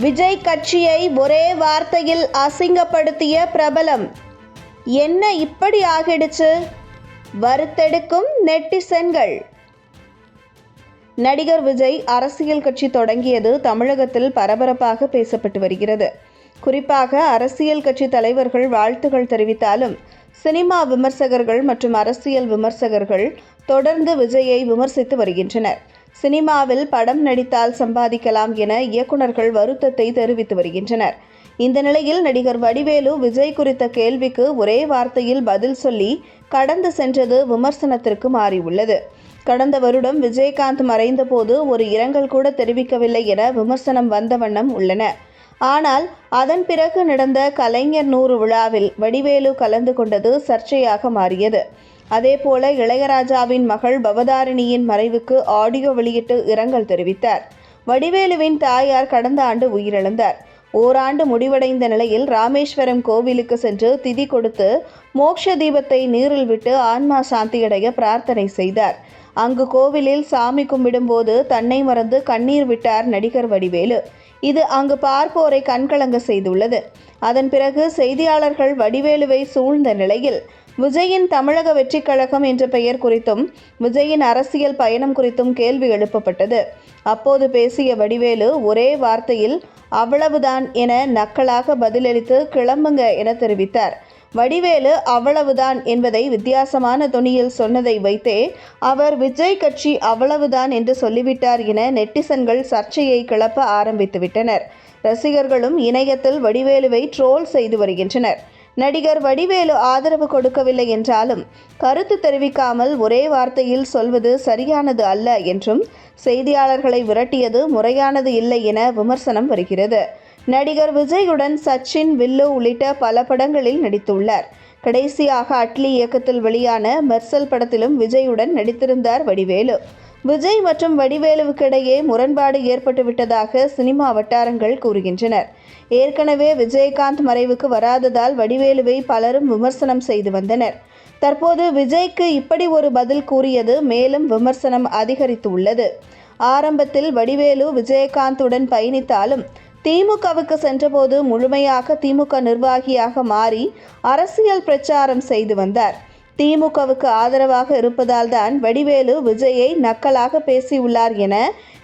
விஜய் கட்சியை ஒரே வார்த்தையில் அசிங்கப்படுத்திய பிரபலம். என்ன இப்படி ஆகிடுச்சு? வறுத்தெடுக்கும் நெட்டிசன்கள். நடிகர் விஜய் அரசியல் கட்சி தொடங்கியது தமிழகத்தில் பரபரப்பாக பேசப்பட்டு வருகிறது. குறிப்பாக அரசியல் கட்சி தலைவர்கள் வாழ்த்துகள் தெரிவித்தாலும் சினிமா விமர்சகர்கள் மற்றும் அரசியல் விமர்சகர்கள் தொடர்ந்து விஜயை விமர்சித்து வருகின்றனர். சினிமாவில் படம் நடித்தால் சம்பாதிக்கலாம் என இயக்குனர்கள் வருத்தத்தை தெரிவித்து வருகின்றனர். இந்த நிலையில் நடிகர் வடிவேலு விஜய் குறித்த கேள்விக்கு ஒரே வார்த்தையில் பதில் சொல்லி கடந்து சென்றது விமர்சனத்திற்கு மாறியுள்ளது. கடந்த வருடம் விஜயகாந்த் மறைந்தபோது ஒரு இரங்கல் கூட தெரிவிக்கவில்லை என விமர்சனம் வந்த வண்ணம் உள்ளன. ஆனால் அதன் பிறகு நடந்த கலைஞர் நூறு விழாவில் வடிவேலு கலந்து கொண்டது சர்ச்சையாக மாறியது. அதேபோல இளையராஜாவின் மகள் பவதாரிணியின் மறைவுக்கு ஆடியோ வெளியிட்டு இரங்கல் தெரிவித்தார். வடிவேலுவின் தாயார் கடந்த ஆண்டு உயிரிழந்தார். ஓராண்டு முடிவடைந்த நிலையில் ராமேஸ்வரம் கோவிலுக்கு சென்று திதி கொடுத்து மோட்ச தீபத்தை நீரில் விட்டு ஆன்மா சாந்தியடைய பிரார்த்தனை செய்தார். அங்கு கோவிலில் சாமி கும்பிடும்போது தன்னை மறந்து கண்ணீர் விட்டார் நடிகர் வடிவேலு. இது அங்கு பார்ப்போரை கண்கலங்க செய்துள்ளது. அதன் பிறகு செய்தியாளர்கள் வடிவேலுவை சூழ்ந்த நிலையில் விஜயின் தமிழக வெற்றிக் கழகம் என்ற பெயர் குறித்தும் விஜயின் அரசியல் பயணம் குறித்தும் கேள்வி எழுப்பப்பட்டது. அப்போது பேசிய வடிவேலு ஒரே வார்த்தையில் அவ்வளவுதான் என நக்கலாக பதிலளித்து கிளம்புங்க என தெரிவித்தார். வடிவேலு அவ்வளவுதான் என்பதை வித்தியாசமான தொனியில் சொன்னதை வைத்தே அவர் விஜய் கட்சி அவ்வளவுதான் என்று சொல்லிவிட்டார் என நெட்டிசன்கள் சர்ச்சையை கிளப்ப ஆரம்பித்துவிட்டனர். ரசிகர்களும் இணையத்தில் வடிவேலுவை ட்ரோல் செய்து வருகின்றனர். நடிகர் வடிவேலு ஆதரவு கொடுக்கவில்லை என்றாலும் கருத்து தெரிவிக்காமல் ஒரே வார்த்தையில் சொல்வது சரியானது அல்ல என்றும் செய்தியாளர்களை விரட்டியது முறையானது இல்லை என விமர்சனம் வருகிறது. நடிகர் விஜயுடன் சச்சின் வில்லு உள்ளிட்ட பல படங்களில் நடித்துள்ளார். கடைசியாக அட்லி இயக்கத்தில் வெளியான மெர்சல் படத்திலும் விஜயுடன் நடித்திருந்தார் வடிவேலு. விஜய் மற்றும் வடிவேலுவுக்கிடையே முரண்பாடு ஏற்பட்டுவிட்டதாக சினிமா வட்டாரங்கள் கூறுகின்றனர். ஏற்கனவே விஜயகாந்த் மறைவுக்கு வராததால் வடிவேலுவை பலரும் விமர்சனம் செய்து வந்தனர். தற்போது விஜய்க்கு இப்படி ஒரு பதில் கூறியது மேலும் விமர்சனம் அதிகரித்து உள்ளது ஆரம்பத்தில் வடிவேலு விஜயகாந்துடன் பயணித்தாலும் திமுகவுக்கு சென்றபோது முழுமையாக திமுக நிர்வாகியாக மாறி அரசியல் பிரச்சாரம் செய்து வந்தார். திமுகவுக்கு ஆதரவாக இருப்பதால் தான் வடிவேலு விஜயை நக்கலாக பேசியுள்ளார் என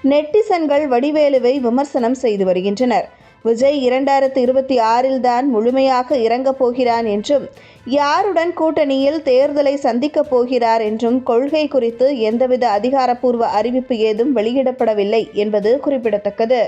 நெட்டிசன்கள் வடிவேலுவை விமர்சனம் செய்து வருகின்றனர். விஜய் இரண்டாயிரத்து இருபத்தி ஆறில் தான் முழுமையாக இறங்கப் போகிறான் என்றும் யாருடன் கூட்டணியில் தேர்தலை சந்திக்கப் போகிறார் என்றும் கொள்கை குறித்து எந்தவித அதிகாரப்பூர்வ அறிவிப்பு ஏதும் வெளியிடப்படவில்லை என்பது குறிப்பிடத்தக்கது.